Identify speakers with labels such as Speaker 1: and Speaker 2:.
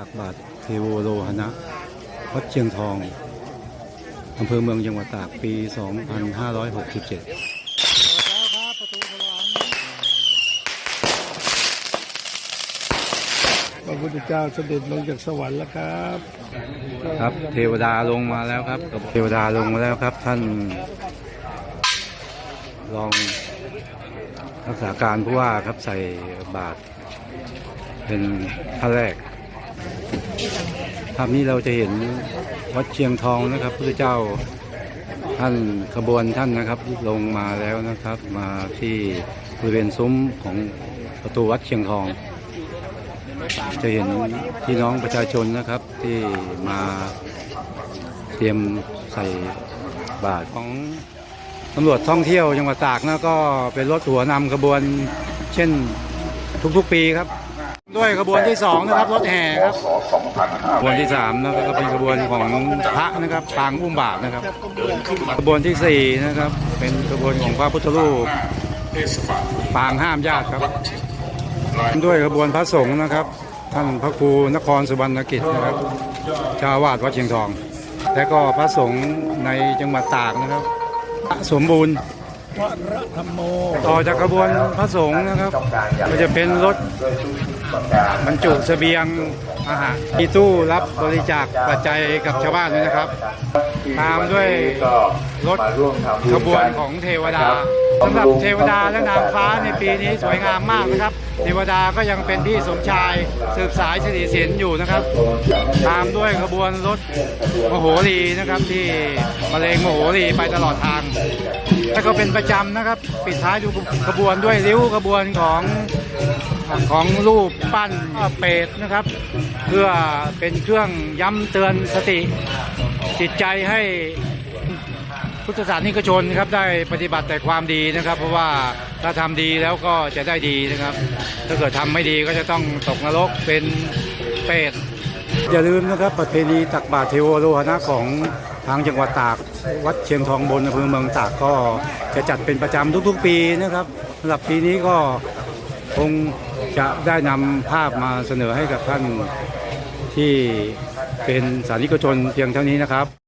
Speaker 1: ตักบาตรเทโวโลหณะวัดเชียงทองอำเภอเมืองจังหวัดตากปี 2567
Speaker 2: พระพุทธเจ้าเสด็จลงจากสวรรค์แล้วครับ
Speaker 1: ครับเทวดาลงมาแล้วครับเทวดาลงมาแล้วครับ ท่านรองรักษาการผู้ว่าครับใส่บาตรเป็นท่านแรก ภาพนี้เราจะเห็นวัดเชียงทองนะครับพระเจ้าท่านขบวนท่านนะครับลงมาแล้วนะครับ มาที่บริเวณซุ้มของประตูวัดเชียงทอง จะเห็นพี่น้องประชาชนนะครับที่มาเตรียมใส่บาตรของตำรวจท่องเที่ยวจังหวัดตากนะก็เป็นรถหัวนำขบวนเช่นทุกๆปีครับ ด้วยขบวนที่สองนะครับรถแห่ครับขบวนที่สามนะครับก็เป็นขบวนของพระนะครับปางอุ้มบาทนะครับขบวนที่สี่นะครับเป็นขบวนของพระพุทธรูปปางห้ามญาติครับ ด้วยขบวนพระสงฆ์นะครับ ท่านพระครูนครสุวรรณกิจนะครับเจ้าอาวาสวัดเชียงทอง และก็พระสงฆ์ในจังหวัดตากนะครับพระสมบูรณ์
Speaker 2: พระธรรมโม
Speaker 1: ต่อจากขบวนพระสงฆ์นะครับ ก็จะเป็นรถบรรจุเสบียงอาหารมีตู้รับบริจาคปัจจัยกับชาวบ้านด้วยนะครับ ตามด้วยรถขบวนของเทวดา สำหรับเทวดาและนางฟ้าในปีนี้สวยงามมากนะครับ เทวดาก็ยังเป็นพี่สมชายสืบสายสิริศิลป์อยู่นะครับ ตามด้วยขบวนรถมโหรีนะครับที่บรรเลงมโหรีไปตลอดทางแล้วก็เป็นประจำนะครับ ปิดท้ายดูขบวนด้วยริ้วขบวนของของรูปปั้นเปรตนะครับ เพื่อเป็นเครื่องย้ำเตือนสติจิตใจให้ พุทธศาสนิกชนครับได้ปฏิบัติแต่ความดีนะครับ เพราะว่าถ้าทำดีแล้วก็จะได้ดีนะครับ ถ้าเกิดทำไม่ดีก็จะต้องตกนรกเป็นเปรตอย่าลืมนะครับประเพณีตักบาตรเทวโลหณะของทางจังหวัดตาก วัดเชียงทองบนอำเภอเมืองตากก็จะจัดเป็นประจำทุกๆ ปีนะครับสำหรับปีนี้ก็คงจะได้นำภาพมาเสนอให้กับท่านที่เป็นสานิกชนเพียงเท่านี้นะครับ